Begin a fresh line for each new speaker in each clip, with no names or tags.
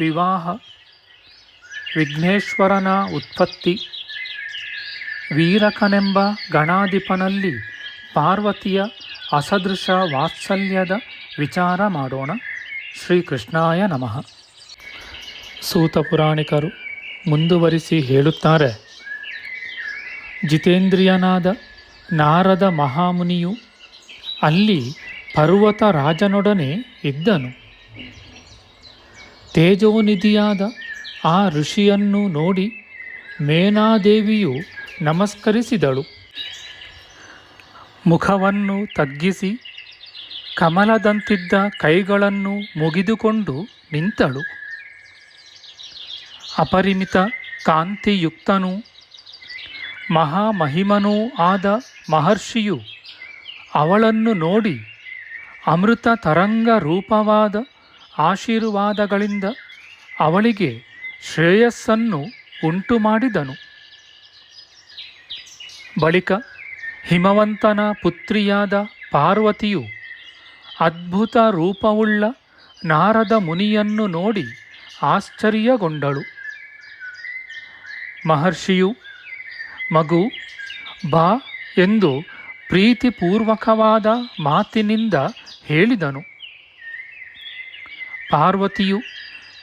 ವಿವಾಹ, ವಿಘ್ನೇಶ್ವರನ ಉತ್ಪತ್ತಿ, ವೀರಕನೆಂಬ ಗಣಾಧಿಪನಲ್ಲಿ ಪಾರ್ವತಿಯ ಅಸದೃಶ ವಾತ್ಸಲ್ಯದ ವಿಚಾರ ಮಾಡೋಣ. ಶ್ರೀಕೃಷ್ಣಾಯ ನಮಃ. ಸೂತ ಪುರಾಣಿಕರು ಮುಂದುವರಿಸಿ ಹೇಳುತ್ತಾರೆ. ಜಿತೇಂದ್ರಿಯನಾದ ನಾರದ ಮಹಾಮುನಿಯು ಅಲ್ಲಿ ಪರ್ವತ ರಾಜನೊಡನೆ ಇದ್ದನು. ತೇಜೋನಿಧಿಯಾದ ಆ ಋಷಿಯನ್ನು ನೋಡಿ ಮೇನಾದೇವಿಯು ನಮಸ್ಕರಿಸಿದಳು. ಮುಖವನ್ನು ತಗ್ಗಿಸಿ ಕಮಲದಂತಿದ್ದ ಕೈಗಳನ್ನು ಮುಗಿದುಕೊಂಡು ನಿಂತಳು. ಅಪರಿಮಿತ ಕಾಂತಿಯುಕ್ತನೂ ಮಹಾಮಹಿಮನೂ ಆದ ಮಹರ್ಷಿಯು ಅವಳನ್ನು ನೋಡಿ ಅಮೃತ ತರಂಗ ರೂಪವಾದ ಆಶೀರ್ವಾದಗಳಿಂದ ಅವಳಿಗೆ ಶ್ರೇಯಸ್ಸನ್ನು ಉಂಟು ಮಾಡಿದನು ಬಳಿಕ ಹಿಮವಂತನ ಪುತ್ರಿಯಾದ ಪಾರ್ವತಿಯು ಅದ್ಭುತ ರೂಪವುಳ್ಳ ನಾರದ ಮುನಿಯನ್ನು ನೋಡಿ ಆಶ್ಚರ್ಯಗೊಂಡಳು. ಮಹರ್ಷಿಯು, ಮಗು, ಬಾ ಎಂದು ಪ್ರೀತಿಪೂರ್ವಕವಾದ ಮಾತಿನಿಂದ ಹೇಳಿದನು. ಪಾರ್ವತಿಯು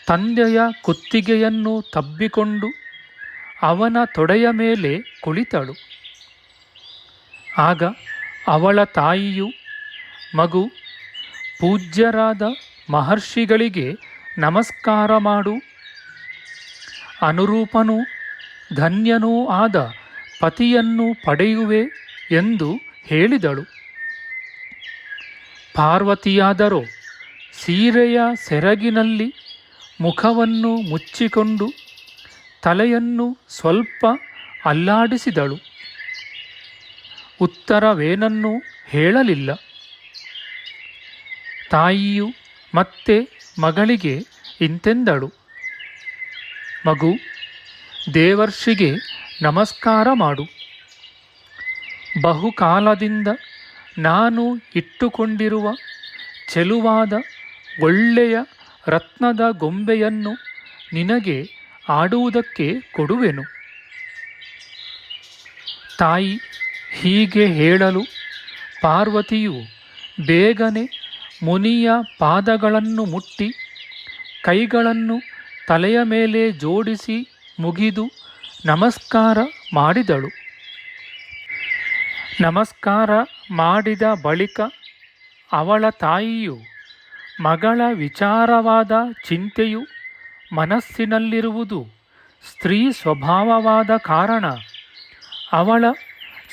ತಂದೆಯ ಕುತ್ತಿಗೆಯನ್ನು ತಬ್ಬಿಕೊಂಡು ಅವನ ತೊಡೆಯ ಮೇಲೆ ಕುಳಿತಳು. ಆಗ ಅವಳ ತಾಯಿಯು, ಮಗು, ಪೂಜ್ಯರಾದ ಮಹರ್ಷಿಗಳಿಗೆ ನಮಸ್ಕಾರ ಮಾಡು. ಅನುರೂಪನೂ ಧನ್ಯನೂ ಆದ ಪತಿಯನ್ನು ಪಡೆಯುವೆ ಎಂದು ಹೇಳಿದಳು. ಪಾರ್ವತಿಯಾದರೋ ಸೀರೆಯ ಸೆರಗಿನಲ್ಲಿ ಮುಖವನ್ನು ಮುಚ್ಚಿಕೊಂಡು ತಲೆಯನ್ನು ಸ್ವಲ್ಪ ಅಲ್ಲಾಡಿಸಿದಳು. ಉತ್ತರವೇನನ್ನೂ ಹೇಳಲಿಲ್ಲ. ತಾಯಿಯು ಮತ್ತೆ ಮಗಳಿಗೆ ಇಂತೆಂದಳು. ಮಗು, ದೇವರ್ಷಿಗೆ ನಮಸ್ಕಾರ ಮಾಡು. ಬಹುಕಾಲದಿಂದ ನಾನು ಇಟ್ಟುಕೊಂಡಿರುವ ಚೆಲುವಾದ ಒಳ್ಳೆಯ ರತ್ನದ ಗೊಂಬೆಯನ್ನು ನಿನಗೆ ಆಡುವುದಕ್ಕೆ ಕೊಡುವೆನು. ತಾಯಿ ಹೀಗೆ ಹೇಳಲು ಪಾರ್ವತಿಯು ಬೇಗನೆ ಮುನಿಯ ಪಾದಗಳನ್ನು ಮುಟ್ಟಿ ಕೈಗಳನ್ನು ತಲೆಯ ಮೇಲೆ ಜೋಡಿಸಿ ಮುಗಿದು ನಮಸ್ಕಾರ ಮಾಡಿದಳು. ನಮಸ್ಕಾರ ಮಾಡಿದ ಬಳಿಕ ಅವಳ ತಾಯಿಯು ಮಗಳ ವಿಚಾರವಾದ ಚಿಂತೆಯು ಮನಸ್ಸಿನಲ್ಲಿರುವುದು ಸ್ತ್ರೀ ಸ್ವಭಾವವಾದ ಕಾರಣ. ಅವಳ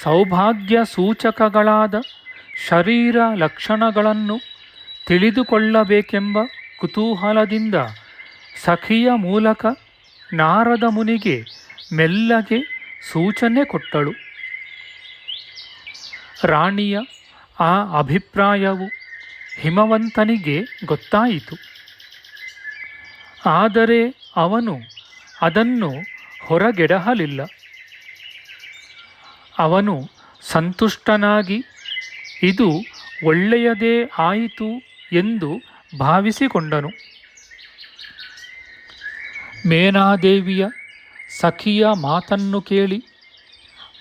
ಸೌಭಾಗ್ಯ ಸೂಚಕಗಳಾದ ಶರೀರ ಲಕ್ಷಣಗಳನ್ನು ತಿಳಿದುಕೊಳ್ಳಬೇಕೆಂಬ ಕುತೂಹಲದಿಂದ ಸಖಿಯ ಮೂಲಕ ನಾರದ ಮುನಿಗೆ ಮೆಲ್ಲಗೆ ಸೂಚನೆ ಕೊಟ್ಟಳು. ರಾಣಿಯ ಆ ಅಭಿಪ್ರಾಯವು ಹಿಮವಂತನಿಗೆ ಗೊತ್ತಾಯಿತು. ಆದರೆ ಅವನು ಅದನ್ನು ಹೊರಗೆಡಹಲಿಲ್ಲ. ಅವನು ಸಂತುಷ್ಟನಾಗಿ, ಇದು ಒಳ್ಳೆಯದೇ ಆಯಿತು ಎಂದು ಭಾವಿಸಿಕೊಂಡನು. ಮೇನಾದೇವಿಯ ಸಖಿಯ ಮಾತನ್ನು ಕೇಳಿ,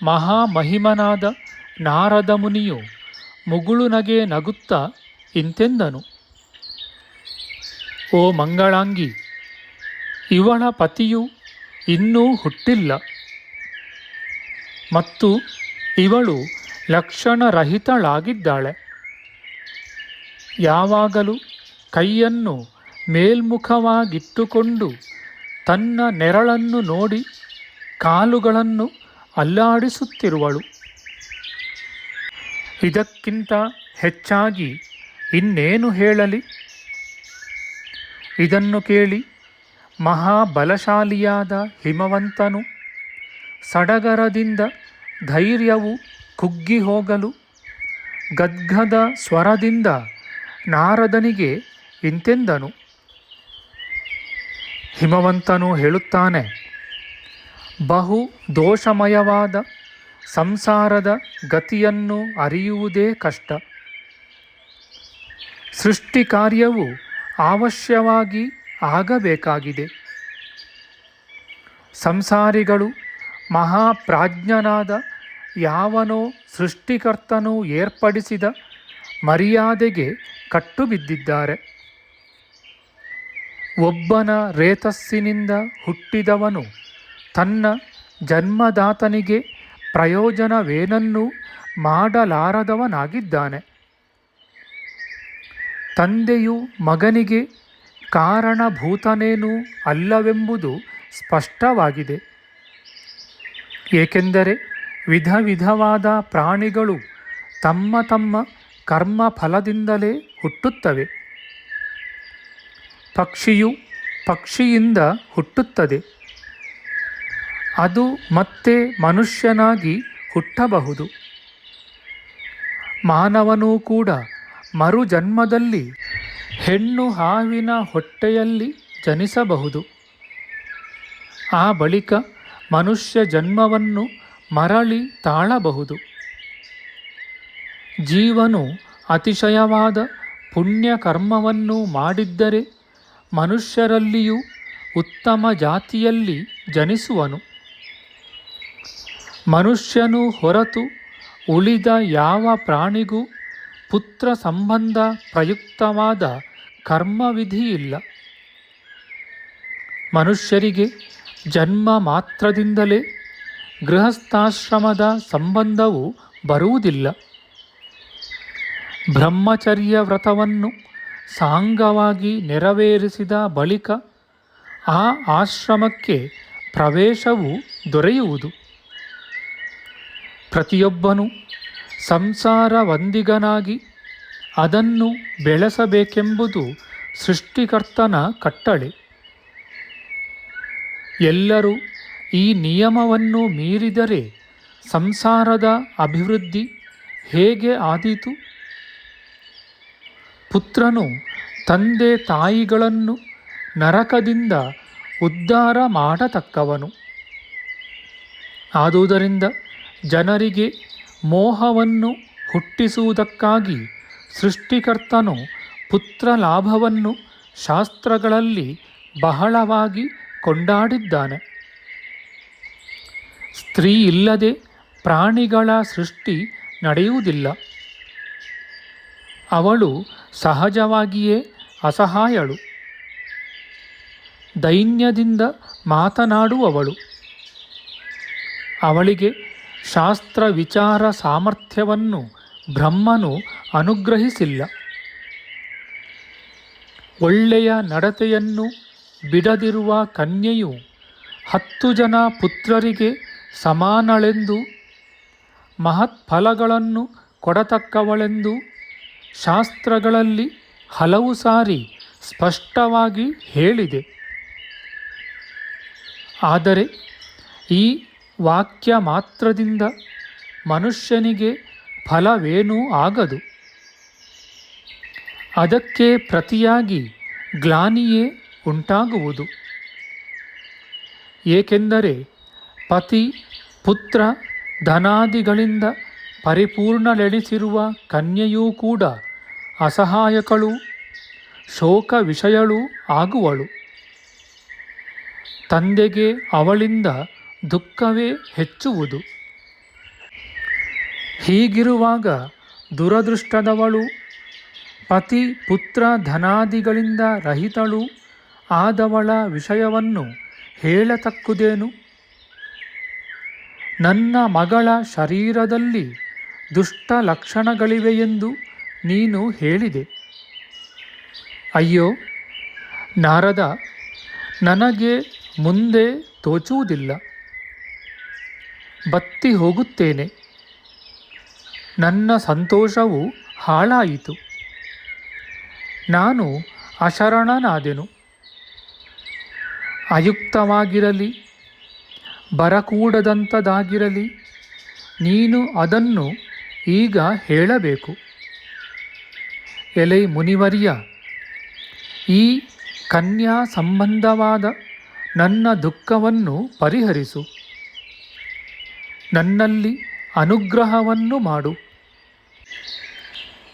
ಮಹಾಮಹಿಮನಾದ ನಾರದ ಮುನಿಯು ಮುಗುಳುನಗೆ ನಗುತ್ತಾ ಇಂತೆಂದನು. ಓ ಮಂಗಳಾಂಗಿ ಇವಳ ಪತಿಯು ಇನ್ನೂ ಹುಟ್ಟಿಲ್ಲ. ಮತ್ತು ಇವಳು ಲಕ್ಷಣರಹಿತಳಾಗಿದ್ದಾಳೆ. ಯಾವಾಗಲೂ ಕೈಯನ್ನು ಮೇಲ್ಮುಖವಾಗಿಟ್ಟುಕೊಂಡು ತನ್ನ ನೆರಳನ್ನು ನೋಡಿ ಕಾಲುಗಳನ್ನು ಅಲ್ಲಾಡಿಸುತ್ತಿರುವಳು. ಇದಕ್ಕಿಂತ ಹೆಚ್ಚಾಗಿ ಇನ್ನೇನು ಹೇಳಲಿ? ಇದನ್ನು ಕೇಳಿ ಮಹಾಬಲಶಾಲಿಯಾದ ಹಿಮವಂತನು ಸಡಗರದಿಂದ ಧೈರ್ಯವು ಕುಗ್ಗಿ ಹೋಗಲು ಗದ್ಗದ ಸ್ವರದಿಂದ ನಾರದನಿಗೆ ಇಂತೆಂದನು. ಹಿಮವಂತನು ಹೇಳುತ್ತಾನೆ, ಬಹು ದೋಷಮಯವಾದ ಸಂಸಾರದ ಗತಿಯನ್ನು ಅರಿಯುವುದೇ ಕಷ್ಟ. ಸೃಷ್ಟಿ ಕಾರ್ಯವು ಅವಶ್ಯವಾಗಿ ಆಗಬೇಕಾಗಿದೆ. ಸಂಸಾರಿಗಳು ಮಹಾಪ್ರಾಜ್ಞನಾದ ಯಾವನೋ ಸೃಷ್ಟಿಕರ್ತನು ಏರ್ಪಡಿಸಿದ ಮರ್ಯಾದೆಗೆ ಕಟ್ಟುಬಿದ್ದಿದ್ದಾರೆ. ಒಬ್ಬನ ರೇತಸ್ಸಿನಿಂದ ಹುಟ್ಟಿದವನು ತನ್ನ ಜನ್ಮದಾತನಿಗೆ ಪ್ರಯೋಜನವೇನನ್ನೂ ಮಾಡಲಾರದವನಾಗಿದ್ದಾನೆ. ತಂದೆಯು ಮಗನಿಗೆ ಕಾರಣಭೂತನೇನೂ ಅಲ್ಲವೆಂಬುದು ಸ್ಪಷ್ಟವಾಗಿದೆ. ಏಕೆಂದರೆ ವಿಧ ವಿಧವಾದ ಪ್ರಾಣಿಗಳು ತಮ್ಮ ತಮ್ಮ ಕರ್ಮ ಫಲದಿಂದಲೇ ಹುಟ್ಟುತ್ತವೆ. ಪಕ್ಷಿಯು ಪಕ್ಷಿಯಿಂದ ಹುಟ್ಟುತ್ತದೆ. ಅದು ಮತ್ತೆ ಮನುಷ್ಯನಾಗಿ ಹುಟ್ಟಬಹುದು. ಮಾನವನೂ ಕೂಡ ಮರುಜನ್ಮದಲ್ಲಿ ಹೆಣ್ಣು ಹಾವಿನ ಹೊಟ್ಟೆಯಲ್ಲಿ ಜನಿಸಬಹುದು. ಆ ಬಳಿಕ ಮನುಷ್ಯ ಜನ್ಮವನ್ನು ಮರಳಿ ತಾಳಬಹುದು. ಜೀವನು ಅತಿಶಯವಾದ ಪುಣ್ಯ ಕರ್ಮವನ್ನು ಮಾಡಿದ್ದರೆ ಮನುಷ್ಯರಲ್ಲಿಯೂ ಉತ್ತಮ ಜಾತಿಯಲ್ಲಿ ಜನಿಸುವನು. ಮನುಷ್ಯನು ಹೊರತು ಉಳಿದ ಯಾವ ಪ್ರಾಣಿಗೂ ಪುತ್ರ ಸಂಬಂಧ ಪ್ರಯುಕ್ತವಾದ ಕರ್ಮವಿಧಿಯಿಲ್ಲ. ಮನುಷ್ಯರಿಗೆ ಜನ್ಮ ಮಾತ್ರದಿಂದಲೇ ಗೃಹಸ್ಥಾಶ್ರಮದ ಸಂಬಂಧವು ಬರುವುದಿಲ್ಲ. ಬ್ರಹ್ಮಚರ್ಯ ವ್ರತವನ್ನು ಸಾಂಗವಾಗಿ ನೆರವೇರಿಸಿದ ಬಳಿಕ ಆ ಆಶ್ರಮಕ್ಕೆ ಪ್ರವೇಶವು ದೊರೆಯುವುದು. ಪ್ರತಿಯೊಬ್ಬನು ಸಂಸಾರವಂದಿಗನಾಗಿ ಅದನ್ನು ಬೆಳೆಸಬೇಕೆಂಬುದು ಸೃಷ್ಟಿಕರ್ತನ ಕಟ್ಟಳೆ. ಎಲ್ಲರೂ ಈ ನಿಯಮವನ್ನು ಮೀರಿದರೆ ಸಂಸಾರದ ಅಭಿವೃದ್ಧಿ ಹೇಗೆ ಆದೀತು? ಪುತ್ರನು ತಂದೆ ತಾಯಿಗಳನ್ನು ನರಕದಿಂದ ಉದ್ಧಾರ ಮಾಡತಕ್ಕವನು. ಆದುದರಿಂದ ಜನರಿಗೆ ಮೋಹವನ್ನು ಹುಟ್ಟಿಸುವುದಕ್ಕಾಗಿ ಸೃಷ್ಟಿಕರ್ತನು ಪುತ್ರ ಲಾಭವನ್ನು ಶಾಸ್ತ್ರಗಳಲ್ಲಿ ಬಹಳವಾಗಿ ಕೊಂಡಾಡಿದ್ದಾನೆ. ಸ್ತ್ರೀ ಇಲ್ಲದೆ ಪ್ರಾಣಿಗಳ ಸೃಷ್ಟಿ ನಡೆಯುವುದಿಲ್ಲ. ಅವಳು ಸಹಜವಾಗಿಯೇ ಅಸಹಾಯಳು. ದೈನ್ಯದಿಂದ ಮಾತನಾಡುವವಳು. ಅವಳಿಗೆ ಶಾಸ್ತ್ರ ವಿಚಾರ ಸಾಮರ್ಥ್ಯವನ್ನು ಬ್ರಹ್ಮನು ಅನುಗ್ರಹಿಸಿಲ್ಲ. ಒಳ್ಳೆಯ ನಡತೆಯನ್ನು ಬಿಡದಿರುವ ಕನ್ಯೆಯು ಹತ್ತು ಜನ ಪುತ್ರರಿಗೆ ಸಮಾನಳೆಂದು, ಮಹತ್ಫಲಗಳನ್ನು ಕೊಡತಕ್ಕವಳೆಂದು ಶಾಸ್ತ್ರಗಳಲ್ಲಿ ಹಲವು ಸಾರಿ ಸ್ಪಷ್ಟವಾಗಿ ಹೇಳಿದೆ. ಆದರೆ ಈ ವಾಕ್ಯ ಮಾತ್ರದಿಂದ ಮನುಷ್ಯನಿಗೆ ಫಲವೇನೂ ಆಗದು. ಅದಕ್ಕೆ ಪ್ರತಿಯಾಗಿ ಗ್ಲಾನಿಯೇ ಉಂಟಾಗುವುದು. ಏಕೆಂದರೆ ಪತಿ, ಪುತ್ರ, ಧನಾದಿಗಳಿಂದ ಪರಿಪೂರ್ಣಳೆಣಿಸಿರುವ ಕನ್ಯೆಯೂ ಕೂಡ ಅಸಹಾಯಕಳು ಶೋಕ ವಿಷಯಳೂ ಆಗುವಳು. ತಂದೆಗೆ ಅವಳಿಂದ ದುಃಖವೇ ಹೆಚ್ಚುವುದು. ಹೀಗಿರುವಾಗ ದುರದೃಷ್ಟದವಳು, ಪತಿ ಪುತ್ರ ಧನಾದಿಗಳಿಂದ ರಹಿತಳು, ಆದವಳ ವಿಷಯವನ್ನು ಹೇಳತಕ್ಕುದೇನು? ನನ್ನ ಮಗಳ ಶರೀರದಲ್ಲಿ ದುಷ್ಟ ಲಕ್ಷಣಗಳಿವೆಯೆಂದು ನೀನು ಹೇಳಿದೆ. ಅಯ್ಯೋ, ನಾರದ, ನನಗೆ ಮುಂದೆ ತೋಚುವುದಿಲ್ಲ. ಬತ್ತಿ ಹೋಗುತ್ತೇನೆ. ನನ್ನ ಸಂತೋಷವು ಹಾಳಾಯಿತು. ನಾನು ಅಶರಣನಾದೆನು. ಅಯುಕ್ತವಾಗಿರಲಿ ಬರಕೂಡದಂಥದಾಗಿರಲಿ ನೀನು ಅದನ್ನು ಈಗ ಹೇಳಬೇಕು. ಎಲೆ ಮುನಿವರ್ಯ, ಈ ಕನ್ಯಾ ಸಂಬಂಧವಾದ ನನ್ನ ದುಃಖವನ್ನು ಪರಿಹರಿಸು. ನನ್ನಲ್ಲಿ ಅನುಗ್ರಹವನ್ನು ಮಾಡು.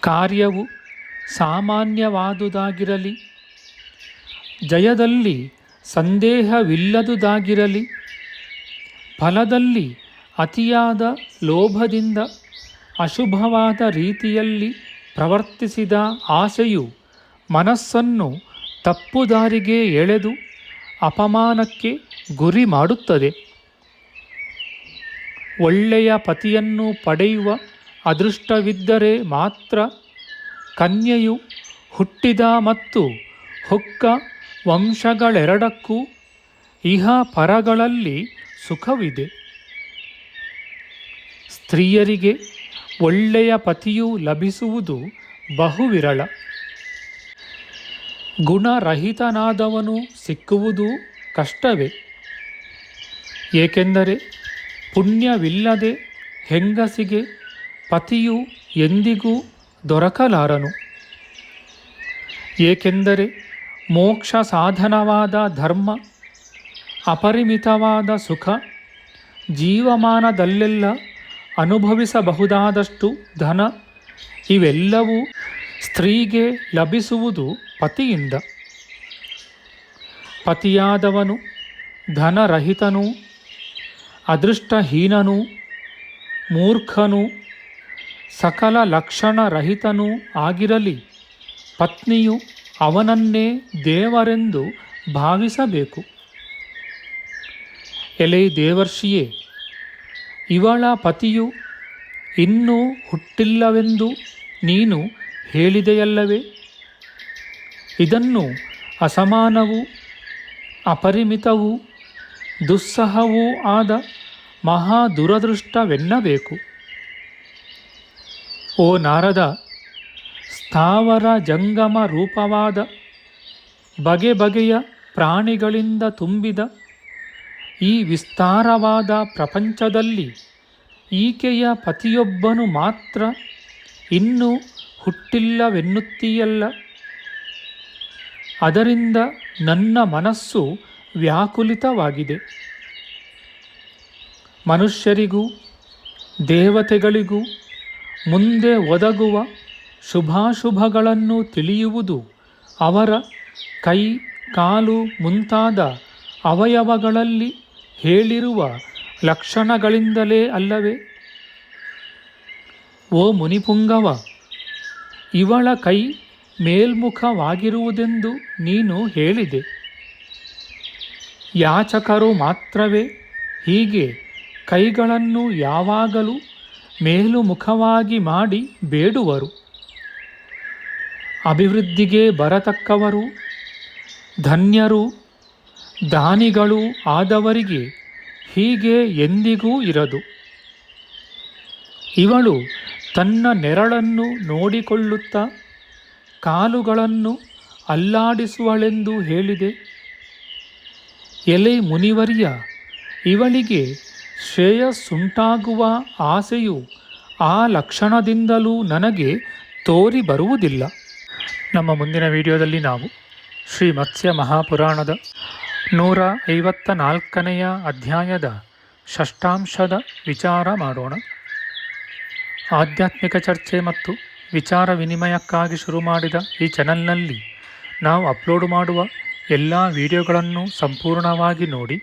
ಕಾರ್ಯವು ಸಾಮಾನ್ಯವಾದುದಾಗಿರಲಿ, ಜಯದಲ್ಲಿ ಸಂದೇಹವಿಲ್ಲದುದಾಗಿರಲಿ, ಫಲದಲ್ಲಿ ಅತಿಯಾದ ಲೋಭದಿಂದ ಅಶುಭವಾದ ರೀತಿಯಲ್ಲಿ ಪ್ರವರ್ತಿಸಿದ ಆಸೆಯು ಮನಸ್ಸನ್ನು ತಪ್ಪುದಾರಿಗೆ ಎಳೆದು ಅಪಮಾನಕ್ಕೆ ಗುರಿ ಮಾಡುತ್ತದೆ. ಒಳ್ಳೆಯ ಪತಿಯನ್ನು ಪಡೆಯುವ ಅದೃಷ್ಟವಿದ್ದರೆ ಮಾತ್ರ ಕನ್ಯೆಯು ಹುಟ್ಟಿದ ಮತ್ತು ಹೊಕ್ಕ ವಂಶಗಳೆರಡಕ್ಕೂ ಇಹ ಪರಗಳಲ್ಲಿ ಸುಖವಿದೆ. ಸ್ತ್ರೀಯರಿಗೆ ಒಳ್ಳೆಯ ಪತಿಯು ಲಭಿಸುವುದು ಬಹುವಿರಳ. ಗುಣರಹಿತನಾದವನು ಸಿಕ್ಕುವುದು ಕಷ್ಟವೇ. ಏಕೆಂದರೆ ಪುಣ್ಯವಿಲ್ಲದೆ ಹೆಂಗಸಿಗೆ ಪತಿಯು ಎಂದಿಗೂ ದೊರಕಲಾರನು. ಏಕೆಂದರೆ ಮೋಕ್ಷ ಸಾಧನವಾದ ಧರ್ಮ, ಅಪರಿಮಿತವಾದ ಸುಖ ಜೀವಮಾನದಲ್ಲೆಲ್ಲ ಅನುಭವಿಸಬಹುದಾದಷ್ಟು ಧನ ಇವೆಲ್ಲವೂ ಸ್ತ್ರೀಗೆ ಲಭಿಸುವುದು ಪತಿಯಿಂದ. ಪತಿಯಾದವನು ಧನರಹಿತನೂ ಅದೃಷ್ಟಹೀನನೂ, ಮೂರ್ಖನೂ, ಸಕಲ ಲಕ್ಷಣರಹಿತನೂ ಆಗಿರಲಿ. ಪತ್ನಿಯು ಅವನನ್ನೇ ದೇವರೆಂದು ಭಾವಿಸಬೇಕು. ಎಲೆ ದೇವರ್ಷಿಯೇ, ಇವಳ ಪತಿಯು ಇನ್ನೂ ಹುಟ್ಟಿಲ್ಲವೆಂದು ನೀನು ಹೇಳಿದೆಯಲ್ಲವೇ? ಇದನ್ನು ಅಸಮಾನವೂ, ಅಪರಿಮಿತವೂ, ದುಸ್ಸಹವೂ ಆದ ಮಹಾ ದುರದೃಷ್ಟವೆನ್ನಬೇಕು ಓ ನಾರದ ಸ್ಥಾವರ ಜಂಗಮ ರೂಪವಾದ ಬಗೆ ಬಗೆಯ ಪ್ರಾಣಿಗಳಿಂದ ತುಂಬಿದ, ಈ ವಿಸ್ತಾರವಾದ ಪ್ರಪಂಚದಲ್ಲಿ ಈಕೆಯ ಪತಿಯೊಬ್ಬನು ಮಾತ್ರ ಇನ್ನೂ ಹುಟ್ಟಿಲ್ಲವೆನ್ನುತ್ತೀಯಲ್ಲ. ಅದರಿಂದ ನನ್ನ ಮನಸ್ಸು ವ್ಯಾಕುಲಿತವಾಗಿದೆ. ಮನುಷ್ಯರಿಗೂ, ದೇವತೆಗಳಿಗೂ ಮುಂದೆ ಒದಗುವ ಶುಭಾಶುಭಗಳನ್ನು ತಿಳಿಯುವುದು ಅವರ ಕೈ, ಕಾಲು ಮುಂತಾದ ಅವಯವಗಳಲ್ಲಿ ಹೇಳಿರುವ ಲಕ್ಷಣಗಳಿಂದಲೇ ಅಲ್ಲವೇ? ಓ ಮುನಿಪುಂಗವ, ಇವಳ ಕೈ ಮೇಲ್ಮುಖವಾಗಿರುವುದೆಂದು ನೀನು ಹೇಳಿದೆ. ಯಾಚಕರು ಮಾತ್ರವೇ ಹೀಗೆ ಕೈಗಳನ್ನು ಯಾವಾಗಲೂ ಮೇಲುಮುಖವಾಗಿ ಮಾಡಿ ಬೇಡುವರು. ಅಭಿವೃದ್ಧಿಗೆ ಬರತಕ್ಕವರು, ಧನ್ಯರು, ದಾನಿಗಳು ಆದವರಿಗೆ ಹೀಗೆ ಎಂದಿಗೂ ಇರದು. ಇವಳು ತನ್ನ ನೆರಳನ್ನು ನೋಡಿಕೊಳ್ಳುತ್ತಾ ಕಾಲುಗಳನ್ನು ಅಲ್ಲಾಡಿಸುವಳೆಂದು ಹೇಳಿದೆ. ಎಲೆ ಮುನಿವರ್ಯ ಇವಳಿಗೆ ಶ್ರೇಯಸ್ಸುಂಟಾಗುವ ಆಸೆಯು ಆ ಲಕ್ಷಣದಿಂದಲೂ ನನಗೆ ತೋರಿ ಬರುವುದಿಲ್ಲ. ನಮ್ಮ ಮುಂದಿನ ವಿಡಿಯೋದಲ್ಲಿ ನಾವು ಶ್ರೀ ಮತ್ಸ್ಯ ಮಹಾಪುರಾಣದ ನೂರ ಐವತ್ತ ನಾಲ್ಕನೆಯ ಅಧ್ಯಾಯದ ಷಷ್ಟಾಂಶದ ವಿಚಾರ ಮಾಡೋಣ. ಆಧ್ಯಾತ್ಮಿಕ ಚರ್ಚೆ ಮತ್ತು ವಿಚಾರ ವಿನಿಮಯಕ್ಕಾಗಿ ಶುರು ಮಾಡಿದ ಈ ಚಾನಲ್ನಲ್ಲಿ ನಾವು ಅಪ್ಲೋಡ್ ಮಾಡುವ ಎಲ್ಲ ವಿಡಿಯೋಗಳನ್ನು ಸಂಪೂರ್ಣವಾಗಿ ನೋಡಿ.